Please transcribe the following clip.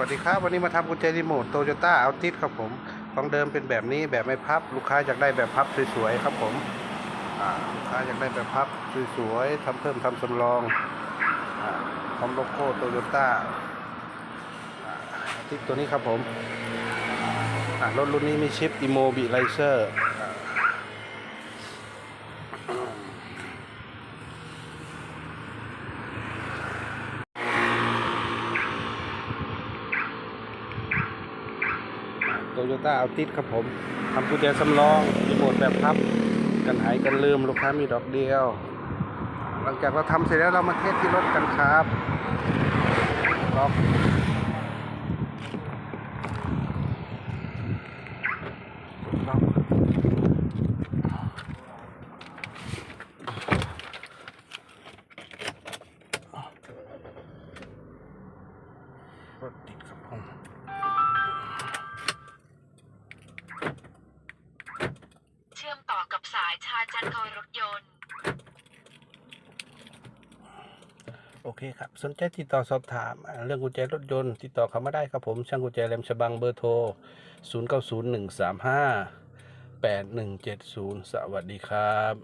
สวัสดีครับ วันนี้มาทำกุญแจรีโมทโตโยต้าอัลติสครับผมของเดิมเป็นแบบนี้แบบไม่พับ ลูกค้าอยากได้แบบพับสวยๆครับผมอ่าลูกค้าอยากได้แบบพับสวยๆทำเพิ่มทำสำรองอาพร้อมโลโก้โตโยต้าอัลติสตัวนี้ครับผมรถรุ่นนี้มีชิปอิโมบิไลเซอร์ โตโยต้าเอัลติสครับผมทำกุญแจสำรองรีโมทแบบพับ กันหายกันลืมลูกค้ามีดอกเดียว หลังจากเราทำเสร็จแล้วเรามาเทสที่รถกันครับล็อกล็อกรถติดครับผม สายชาจันทรี่รถยนต์ โอเคครับ สนใจติดต่อสอบถามเรื่องกุญแจรถยนต์ ติดต่อเขามาได้ครับผม ช่างกุญแจแหลมฉบังเบอร์โทร 0 9 0 1 3 5 8 1 7 0 สวัสดีครับ